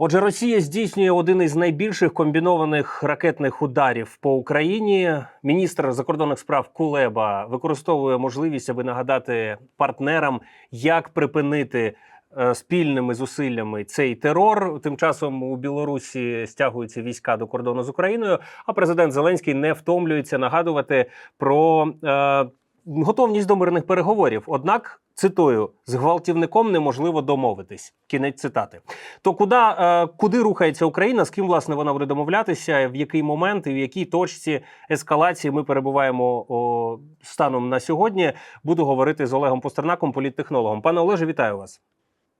Отже, Росія здійснює один із найбільших комбінованих ракетних ударів по Україні. Міністр закордонних справ Кулеба використовує можливість, аби нагадати партнерам, як припинити е, спільними зусиллями цей терор. Тим часом у Білорусі стягуються війська до кордону з Україною. А президент Зеленський не втомлюється нагадувати про е, готовність до мирних переговорів. Однак, цитую, з гвалтівником неможливо домовитись. Кінець цитати. То куди, е, куди рухається Україна? З ким власне вона буде домовлятися? В який момент і в якій точці ескалації ми перебуваємо о, станом на сьогодні? Буду говорити з Олегом Постернаком, політтехнологом. Пане Олеже, вітаю вас.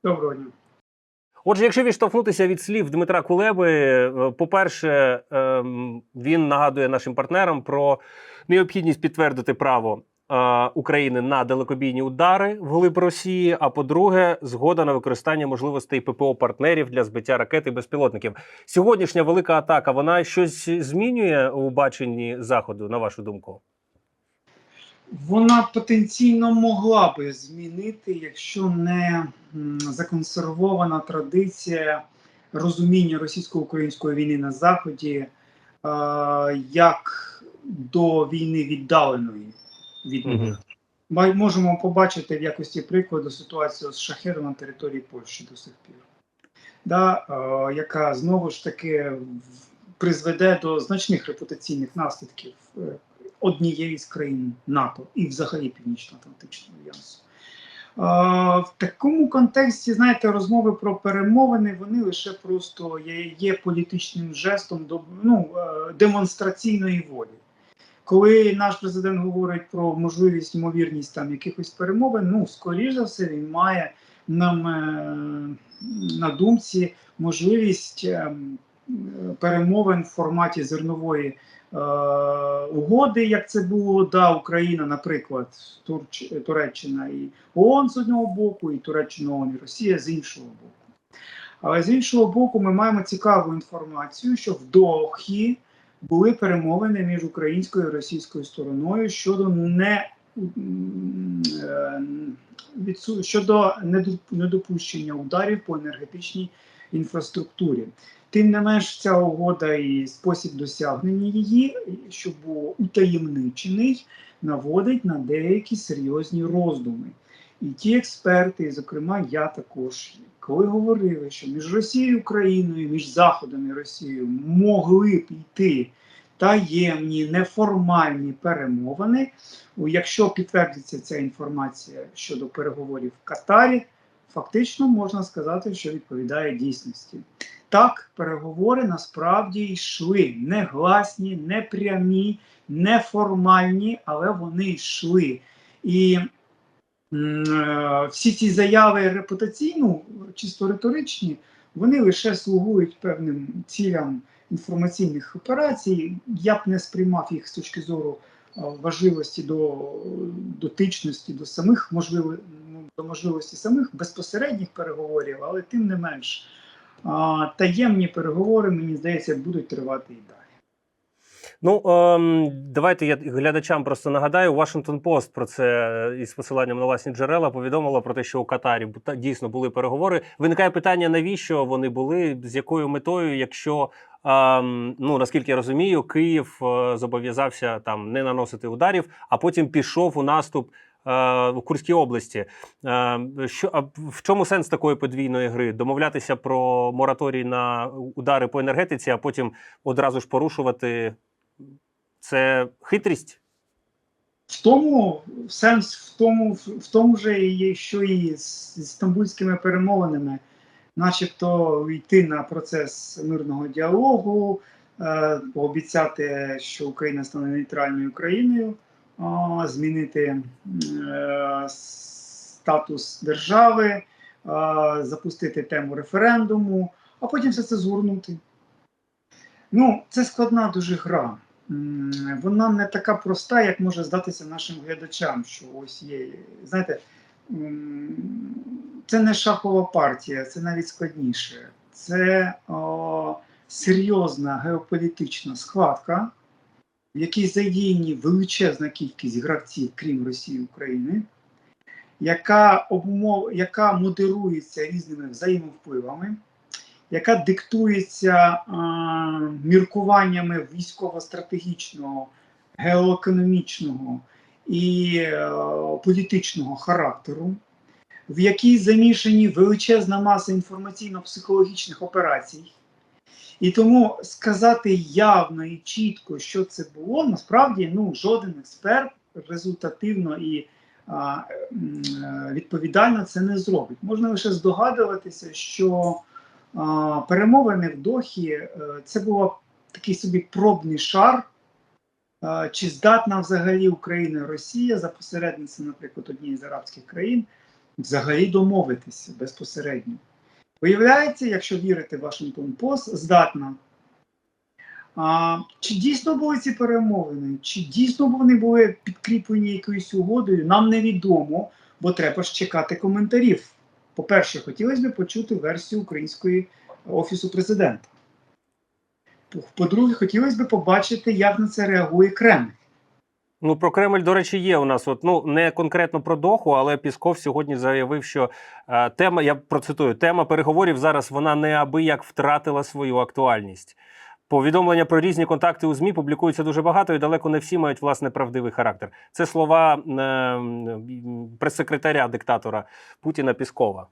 Доброго дня. Отже, якщо відштовхнутися від слів Дмитра Кулеби, е, по-перше, ем, він нагадує нашим партнерам про необхідність підтвердити право України на далекобійні удари вглиб Росії. А по-друге, згода на використання можливостей ППО партнерів для збиття ракет і безпілотників. Сьогоднішня велика атака вона щось змінює у баченні заходу, на вашу думку? Вона потенційно могла би змінити, якщо не законсервована традиція розуміння російсько-української війни на Заході як до війни віддаленої від них. Ми можемо побачити в якості прикладу ситуацію з шахедом на території Польщі до сих пір, да, е, яка знову ж таки призведе до значних репутаційних наслідків е, однієї з країн НАТО і взагалі Північно-Атлантичного альянсу. Е, В такому контексті, знаєте, розмови про перемовини вони лише просто є, є політичним жестом до ну, е, демонстраційної волі. Коли наш президент говорить про можливість, ймовірність там якихось перемовин, ну скоріш за все, він має нам е, на думці можливість е, перемовин в форматі зернової е, угоди, як це було да, Україна, наприклад, Турч, Туреччина і ООН з одного боку, і Туреччина ООН і Росія з іншого боку. Але з іншого боку, ми маємо цікаву інформацію, що в Дохі були перемовини між українською і російською стороною щодо не е, щодо недопущення ударів по енергетичній інфраструктурі. Тим не менш, ця угода і спосіб досягнення її, що був утаємничений, наводить на деякі серйозні роздуми. І ті експерти, зокрема, я також, коли говорили, що між Росією і Україною, між Заходом і Росією могли б йти таємні, неформальні перемовини, якщо підтвердиться ця інформація щодо переговорів в Катарі, фактично можна сказати, що відповідає дійсності. Так, переговори насправді йшли негласні, непрямі, неформальні, але вони йшли. І всі ці заяви репутаційно, чисто риторичні, вони лише слугують певним цілям інформаційних операцій. Я б не сприймав їх з точки зору е, важливості до дотичності до самих можливо, ну, до можливості самих безпосередніх переговорів, але тим не менш таємні переговори, мені здається, будуть тривати і далі. Ну ем, давайте я глядачам просто нагадаю. Вашингтон Пост про це е, із посиланням на власні джерела повідомила про те, що у Катарі та- дійсно були переговори. Виникає питання, навіщо вони були, з якою метою, якщо ем, ну наскільки я розумію, Київ е, зобов'язався там не наносити ударів, а потім пішов у наступ. е, В Курській області Е, що а в чому сенс такої подвійної гри? Домовлятися про мораторій на удари по енергетиці, а потім одразу ж порушувати це хитрість? В тому сенс в тому, в тому же що і з стамбульськими перемовинами, начебто йти на процес мирного діалогу, е, пообіцяти, що Україна стане нейтральною країною, а, змінити е, статус держави, а, запустити тему референдуму, а потім все це згорнути. Ну, це складна дуже гра. Вона не така проста, як може здатися нашим глядачам, що ось є. Знаєте, це не шахова партія, це навіть складніше. Це о, серйозна геополітична схватка, в якій задіяні величезна кількість гравців, крім Росії і України, яка обумов, яка модерується різними взаємовпливами, яка диктується е, міркуваннями військово-стратегічного, геоекономічного і е, політичного характеру, в якій замішані величезна маса інформаційно-психологічних операцій. І тому сказати явно і чітко, що це було, насправді ну, жоден експерт результативно і а, е, відповідально це не зробить. Можна лише здогадуватися, що перемовини в Дохі е, це був такий собі пробний шар. Чи здатна взагалі Україна і Росія за посередництвом, наприклад, однієї з арабських країн, взагалі домовитися безпосередньо? Виявляється, якщо вірити Вашингтон Пост, здатна. А, чи дійсно були ці перемовини? Чи дійсно вони були підкріплені якоюсь угодою? Нам невідомо, бо треба ж чекати коментарів. По-перше, хотілося б почути версію української офісу президента. По-друге, хотілося б побачити, як на це реагує Кремль. Ну про Кремль, до речі, є у нас. От ну не конкретно про Доху, але Пісков сьогодні заявив, що е, тема, я процитую, тема переговорів зараз вона неабияк втратила свою актуальність. Повідомлення про різні контакти у ЗМІ публікуються дуже багато і далеко не всі мають власне правдивий характер. Це слова е, прес-секретаря диктатора Путіна Піскова.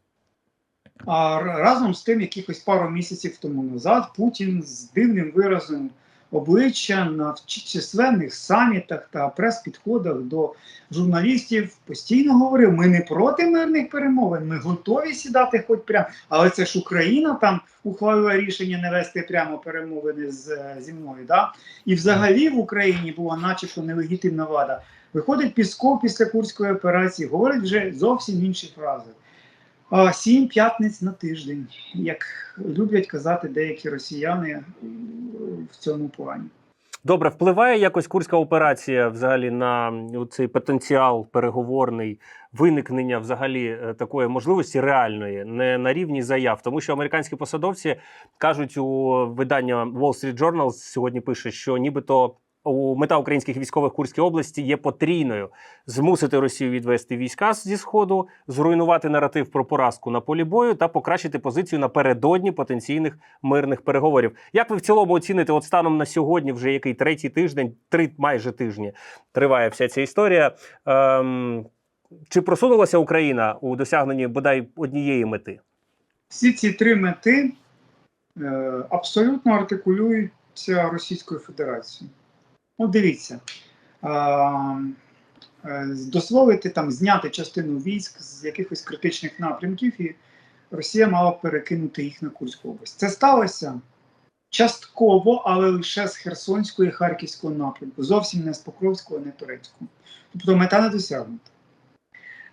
А разом з тим, якихось пару місяців тому назад, Путін з дивним виразом обличчя на численних самітах та прес-підходах до журналістів постійно говорив: ми не проти мирних перемовин, ми готові сідати хоч прямо. Але це ж Україна там ухвалила рішення не вести прямо перемовини з, е, зі мною. Да? І взагалі в Україні була начебто нелегітимна влада. Виходить Пісков після Курської операції, говорить вже зовсім інші фрази. Сім п'ятниць на тиждень, як люблять казати деякі росіяни в цьому плані. Добре, впливає якось курська операція взагалі на цей потенціал переговорний виникнення взагалі е, такої можливості реальної, не на рівні заяв, тому що американські посадовці кажуть у видання Wall Street Journal сьогодні пише, що нібито. У мета українських військових Курській області є потрійною: змусити Росію відвести війська зі сходу, зруйнувати наратив про поразку на полі бою та покращити позицію напередодні потенційних мирних переговорів. Як ви в цілому оціните, от станом на сьогодні, вже який третій тиждень, три майже тижні триває вся ця історія? Ем, чи просунулася Україна у досягненні бодай однієї мети? Всі ці три мети е, абсолютно артикулюються Російською Федерацією. От дивіться, е, дозволити там зняти частину військ з якихось критичних напрямків, і Росія мала перекинути їх на Курську область. Це сталося частково, але лише з Херсонського і Харківського напрямку, зовсім не з Покровського, не Турецького. Тобто мета не досягнута.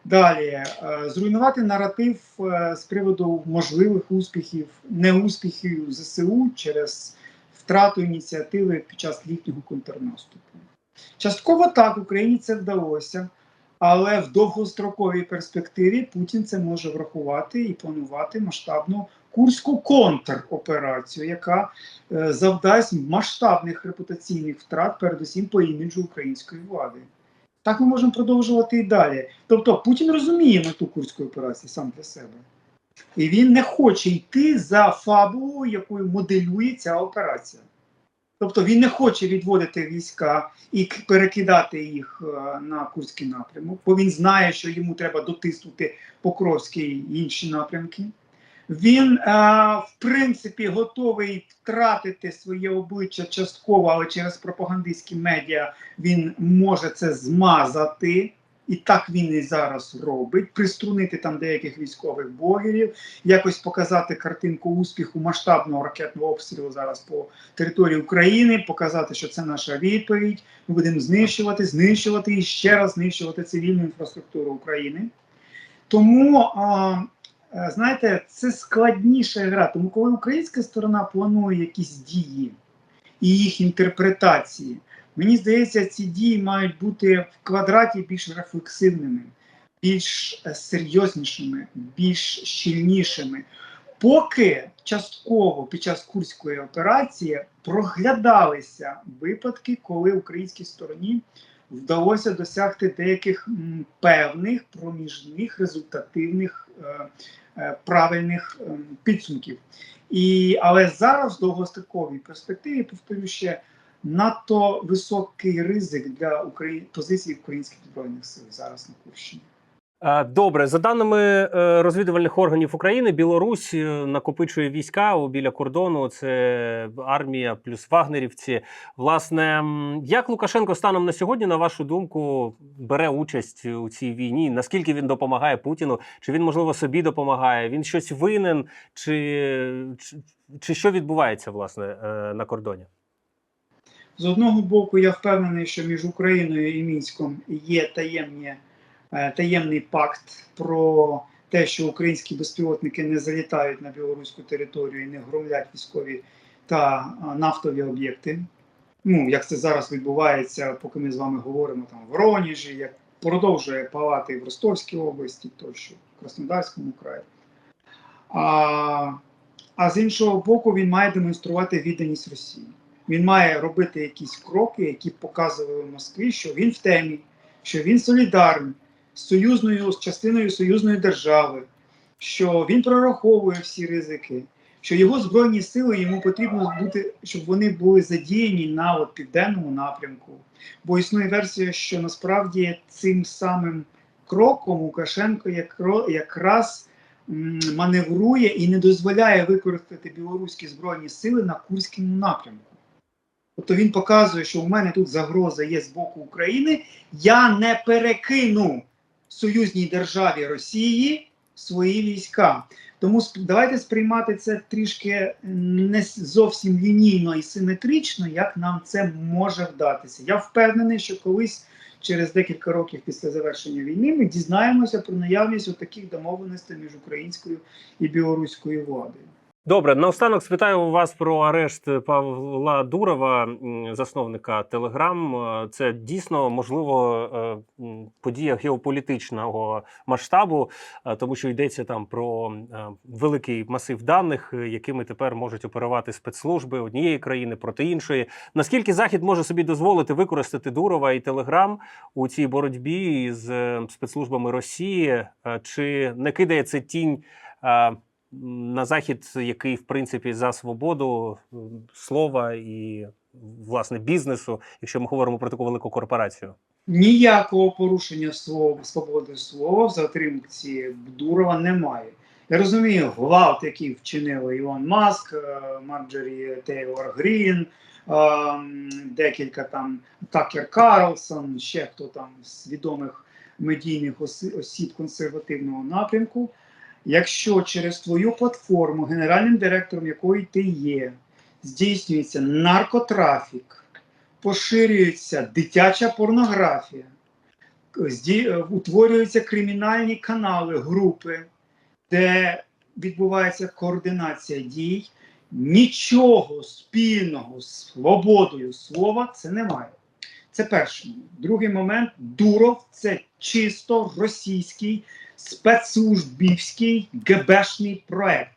Далі е, зруйнувати наратив е, з приводу можливих успіхів, неуспіхів ЗСУ через втрату ініціативи під час літнього контрнаступу. Частково так Україні це вдалося, але в довгостроковій перспективі Путін це може врахувати і планувати масштабну курську контроперацію, яка е, завдасть масштабних репутаційних втрат, передусім по іміджу української влади. Так ми можемо продовжувати і далі. Тобто Путін розуміє мету курської операції сам для себе. І він не хоче йти за фабулою, якою моделює ця операція. Тобто він не хоче відводити війська і перекидати їх е, на Курський напрямок, бо він знає, що йому треба дотиснути Покровський і інші напрямки. Він, е, в принципі, готовий втратити своє обличчя частково, але через пропагандистські медіа він може це змазати. І так він і зараз робить, приструнити там деяких військових блогерів, якось показати картинку успіху масштабного ракетного обстрілу зараз по території України, показати, що це наша відповідь. Ми будемо знищувати, знищувати і ще раз знищувати цивільну інфраструктуру України. Тому, а, е, знаєте, це складніша гра. Тому, коли українська сторона планує якісь дії і їх інтерпретації, мені здається, ці дії мають бути в квадраті більш рефлексивними, більш е, серйознішими, більш щільнішими. Поки частково під час курської операції проглядалися випадки, коли українській стороні вдалося досягти деяких певних проміжних результативних е, е, правильних ем, підсумків. І, але зараз в довгостроковій перспективі, повторю ще, надто високий ризик для Украї... позицій українських збройних сил зараз на Курщині. Е, Добре, за даними е, розвідувальних органів України, Білорусь е, накопичує війська у біля кордону. Це армія плюс вагнерівці. Власне, як Лукашенко станом на сьогодні, на вашу думку, бере участь у цій війні? Наскільки він допомагає Путіну? Чи він можливо собі допомагає? Він щось винен, чи, чи, чи що відбувається власне на кордоні? З одного боку, я впевнений, що між Україною і Мінськом є таємні, е, таємний пакт про те, що українські безпілотники не залітають на білоруську територію і не громлять військові та е, нафтові об'єкти. Ну, як це зараз відбувається, поки ми з вами говоримо там в Воронежі, як продовжує палати в Ростовській області, тощо в Краснодарському краї. А, а з іншого боку, він має демонструвати відданість Росії. Він має робити якісь кроки, які показували Москві, що він в темі, що він солідарний з союзною з частиною союзної держави, що він прораховує всі ризики, що його збройні сили йому потрібно бути, щоб вони були задіяні на от, південному напрямку. Бо існує версія, що насправді цим самим кроком Лукашенко якраз маневрує і не дозволяє використати білоруські збройні сили на Курському напрямку. Тобто він показує, що у мене тут загроза є з боку України. Я не перекину союзній державі Росії свої війська. Тому давайте сприймати це трішки не зовсім лінійно і симетрично, як нам це може вдатися. Я впевнений, що колись через декілька років після завершення війни ми дізнаємося про наявність таких домовленостей між українською і білоруською владою. Добре, наостанок спитаю вас про арешт Павла Дурова, засновника Телеграм. Це дійсно можливо е, подія геополітичного масштабу, е, тому що йдеться там про е, великий масив даних, якими тепер можуть оперувати спецслужби однієї країни проти іншої. Наскільки Захід може собі дозволити використати Дурова і Телеграм у цій боротьбі з спецслужбами Росії? Чи не кидає це тінь? На захід, який в принципі за свободу слова і власне бізнесу, якщо ми говоримо про таку велику корпорацію. Ніякого порушення слова, свободи слова в затримці Дурова немає. Я розумію, гвалт, який вчинили Ілон Маск, е, Марджорі Тейлор Грін, е, декілька там Такер Карлсон, ще хто там з відомих медійних осіб консервативного напрямку. Якщо через твою платформу, генеральним директором якої ти є, здійснюється наркотрафік, поширюється дитяча порнографія, утворюються кримінальні канали, групи, де відбувається координація дій, нічого спільного з свободою слова це немає. Це перший момент. Другий момент Дуров це чисто російський спецслужбівський ГБшний проект,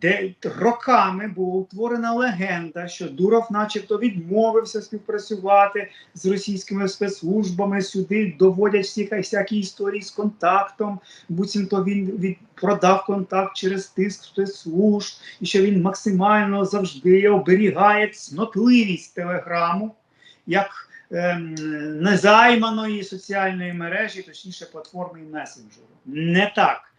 де роками була утворена легенда, що Дуров, начебто, відмовився співпрацювати з російськими спецслужбами. Сюди доводять всі всякі історії з контактом. Буцімто він від продав контакт через тиск спецслужб, і що він максимально завжди оберігає цнотливість телеграму як незайманої соціальної мережі, точніше платформи і месенджеру. Не так.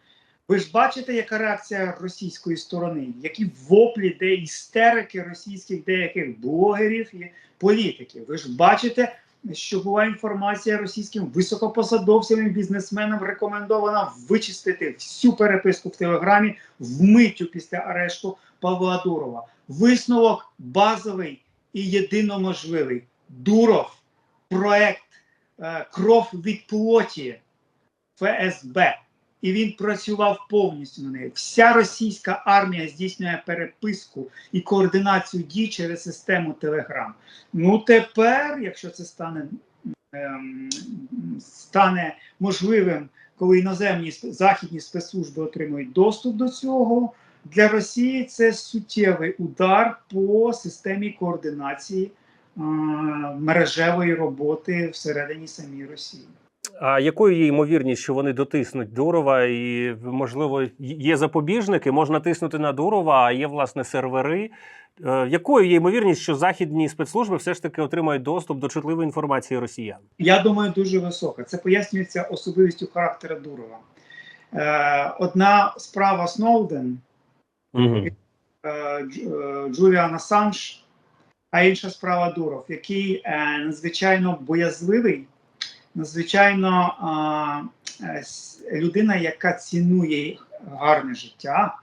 Ви ж бачите, яка реакція російської сторони, які воплі, де істерики російських деяких блогерів і політиків. Ви ж бачите, що була інформація російським високопосадовцям і бізнесменам рекомендована вичистити всю переписку в Телеграмі вмиттю після арешту Павла Дурова. Висновок базовий і єдиноможливий. Дуров, проект е, кров від плоті ФСБ. І він працював повністю на неї. Вся російська армія здійснює переписку і координацію дій через систему Телеграм. Ну тепер, якщо це стане, ем, стане можливим, коли іноземні західні спецслужби отримують доступ до цього, для Росії це суттєвий удар по системі координації мережевої роботи всередині самій Росії. А якою є ймовірність, що вони дотиснуть Дурова, і можливо є запобіжники, можна тиснути на Дурова, а є власне сервери. Е, Якою є ймовірність, що західні спецслужби все ж таки отримають доступ до чутливої інформації росіян? Я думаю, дуже висока. Це пояснюється особливістю характера Дурова. Е, одна справа Сноуден, Угу. е, е, Джуліан Асанж, а інша справа Дуров, який е, надзвичайно боязливий, надзвичайно е, людина, яка цінує гарне життя,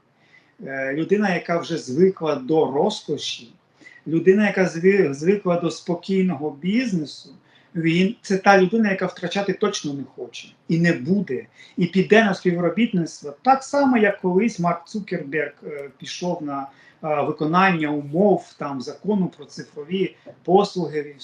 е, людина, яка вже звикла до розкоші, людина, яка звикла до спокійного бізнесу. Він це та людина, яка втрачати точно не хоче і не буде, і піде на співробітництво так само, як колись Марк Цукерберг пішов на виконання умов там закону про цифрові послуги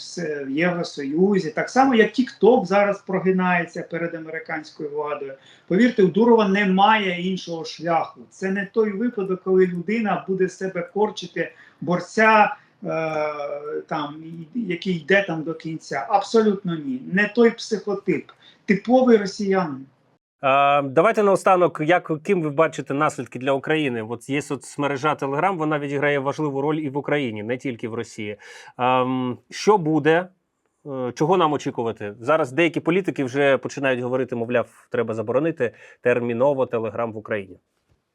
в Євросоюзі, так само як TikTok зараз прогинається перед американською владою. Повірте, у Дурова немає іншого шляху. Це не той випадок, коли людина буде себе корчити борця. е, Там який йде там до кінця, абсолютно ні, не той психотип, типовий росіянин. Давайте наостанок, як ким ви бачите наслідки для України? От є соцмережа Telegram, вона відіграє важливу роль і в Україні, не тільки в Росії. Що буде? Е, Чого нам очікувати? Зараз деякі політики вже починають говорити, мовляв, треба заборонити терміново Телеграм в Україні.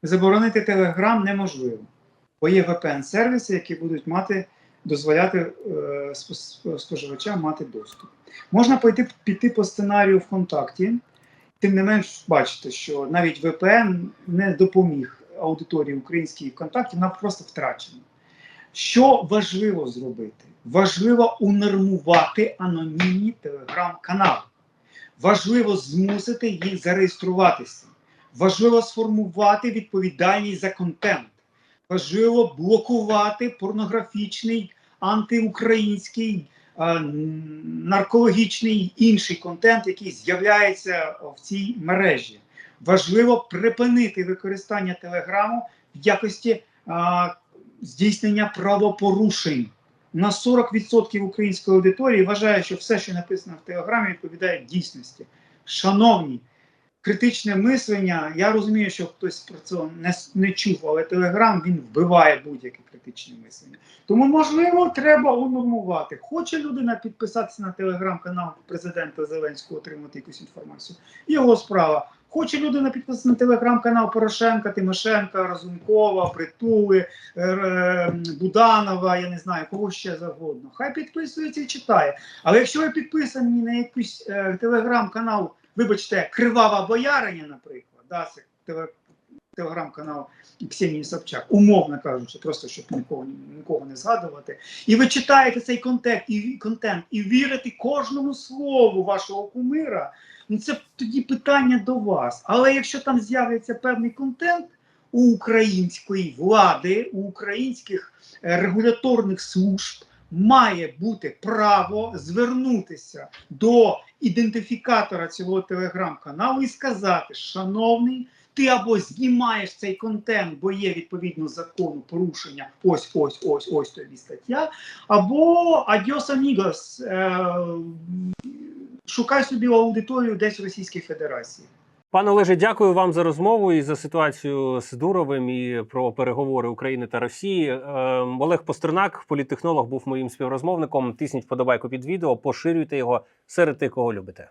Заборонити Telegram неможливо, бо є VPN-сервіси, які будуть мати дозволяти е, споживачам мати доступ. Можна пойти піти по сценарію ВКонтакті, тим не менш бачите, що навіть VPN не допоміг аудиторії українській ВКонтакті, вона просто втрачена. Що важливо зробити? Важливо унормувати анонімні телеграм-канали. Важливо змусити їх зареєструватися. Важливо сформувати відповідальність за контент. Важливо блокувати порнографічний, антиукраїнський, наркологічний інший контент, який з'являється в цій мережі. Важливо припинити використання телеграму в якості а, здійснення правопорушень. На 40% української аудиторії вважає, що все, що написано в телеграмі, відповідає дійсності. Шановні, критичне мислення. Я розумію, що хтось про це не, не чув, але Телеграм він вбиває будь-яке критичне мислення. Тому, можливо, треба унормувати. Хоче людина підписатися на телеграм-канал президента Зеленського, отримати якусь інформацію. Його справа. Хоче людина підписатися на телеграм-канал Порошенка, Тимошенка, Разумкова, Притули, е, е, Буданова, я не знаю, кого ще завгодно. Хай підписується і читає. Але якщо ви підписані на якийсь е, телеграм-канал, вибачте, Кривава Бояриня, наприклад, да, це теле- телеграм-канал Ксенії Собчак, умовно кажучи, просто щоб нікого, нікого не згадувати. І ви читаєте цей контент і, контент і вірите кожному слову вашого кумира, ну це тоді питання до вас. Але якщо там з'явиться певний контент у української влади, у українських е, регуляторних служб, має бути право звернутися до ідентифікатора цього телеграм-каналу і сказати: шановний, ти або знімаєш цей контент, бо є відповідно закону порушення, ось ось ось ось тобі стаття, або адьос амігос, е, шукай собі аудиторію десь в Російській Федерації. Пане Олеже, дякую вам за розмову і за ситуацію з Дуровим і про переговори України та Росії. Е, Олег Постернак, політтехнолог, був моїм співрозмовником. Тисніть вподобайку під відео, поширюйте його серед тих, кого любите.